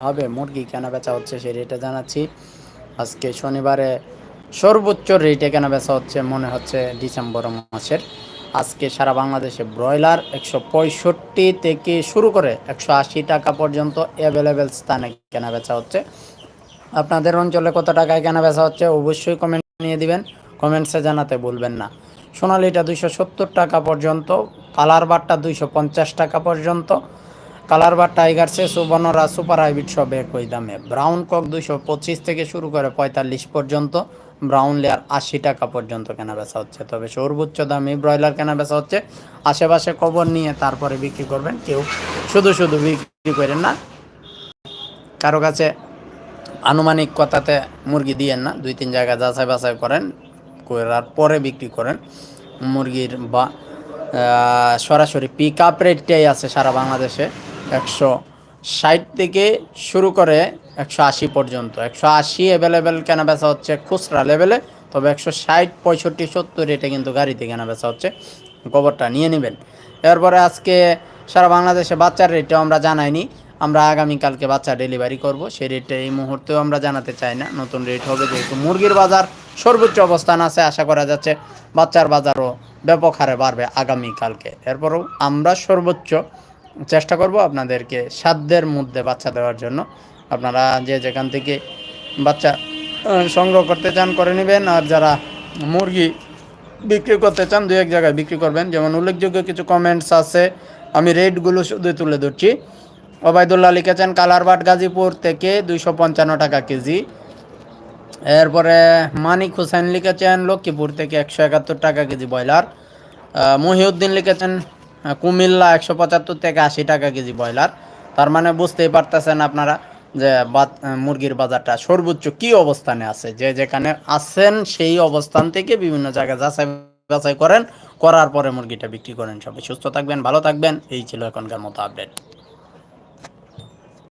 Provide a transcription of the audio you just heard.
হবে, মুরগি কেনা বেচা হচ্ছে সেই রেটে জানাচ্ছি। আজকে শনিবারে সর্বোচ্চ রেটে কেনা বেচা হচ্ছে মনে হচ্ছে ডিসেম্বর মাসের। আজকে সারা বাংলাদেশে ব্রয়লার একশো পঁয়ষট্টি থেকে শুরু করে একশো আশি টাকা পর্যন্ত অ্যাভেলেবেল স্থানে কেনা বেচা হচ্ছে। আপনাদের অঞ্চলে কত টাকায় কেনা বেচা হচ্ছে অবশ্যই কমেন্ট নিয়ে দিবেন। কমেন্টসে জানাতে ভুলবেন না। সোনালিটা দুইশো সত্তর টাকা পর্যন্ত কালার বারটা দুইশো পঞ্চাশ টাকা পর্যন্ত কালার বা টাইগার সে সুবর্ণরা সুপার হাইব্রিড সব একই দামে। ব্রাউন কক দুইশো পঁচিশ থেকে শুরু করে পঁয়তাল্লিশ পর্যন্ত। ব্রাউন লেয়ার আশি টাকা পর্যন্ত কেনা বেচা হচ্ছে। তবে সর্বোচ্চ দামি ব্রয়লার কেনা বেচা হচ্ছে। আশেপাশে কবর নিয়ে তারপরে বিক্রি করবেন কেউ। শুধু শুধু বিক্রি করেন না, কারও কাছে আনুমানিক কথাতে মুরগি দিয়েন না, দুই তিন জায়গায় যাচাই বাছাই করেন, করার পরে বিক্রি করেন। মুরগির বা সরাসরি পিক আপ রেটটাই আছে সারা বাংলাদেশে। একশো ষাট থেকে শুরু করে একশো আশি পর্যন্ত। একশো আশি অ্যাভেলেবেল কেনা বেচা হচ্ছে খুচরা লেভেলে তবে একশো ষাট, পঁয়ষট্টি, সত্তর রেটে কিন্তু গাড়িতে কেনা বেচা হচ্ছে। গোবরটা নিয়ে নেবেন। এরপরে আজকে সারা বাংলাদেশে বাচ্চার রেটটাও আমরা জানাইনি। আমরা আগামীকালকে বাচ্চা ডেলিভারি করব। সেই রেটটা এই মুহূর্তেও আমরা জানাতে চাই না। নতুন রেট হবে যেহেতু মুরগির বাজার সর্বোচ্চ অবস্থান আছে। আশা করা যাচ্ছে বাচ্চার বাজারও ব্যাপক হারে বাড়বে আগামীকালকে। এরপরও আমরা সর্বোচ্চ চেষ্টা করব আপনাদেরকে সাধ্যের মধ্যে বাচ্চা দেওয়ার জন্য। আপনারা যে যেখান থেকে বাচ্চা সংগ্রহ করতে চান করে নেবেন, আর যারা মুরগি বিক্রি করতে চান, দু এক জায়গায় বিক্রি করবেন। যেমন উল্লেখযোগ্য কিছু কমেন্টস আছে, আমি রেটগুলো শুধু তুলে ধরছি। ওবায়দুল্লাহ লিখেছেন, কালারবাট গাজীপুর থেকে দুইশো পঞ্চান্ন টাকা কেজি। এরপরে মানিক হুসেন লিখেছেন, লক্ষ্মীপুর থেকে একশো একাত্তর টাকা কেজি ব্রয়লার। মহিউদ্দিন লিখেছেন কুমিল্লা একশো পঁচাত্তর থেকে আশি টাকা কেজি ব্রয়লার। তার মানে বুঝতেই পারতেছেন আপনারা যে মুরগির বাজারটা সর্বোচ্চ কি অবস্থানে আছে? যে যেখানে আছেন সেই অবস্থান থেকে বিভিন্ন জায়গায় যাচাই বাছাই করেন, করার পরে মুরগিটা বিক্রি করেন সবাই। সুস্থ থাকবেন, ভালো থাকবেন, এই ছিল এখনকার মতো আপডেট।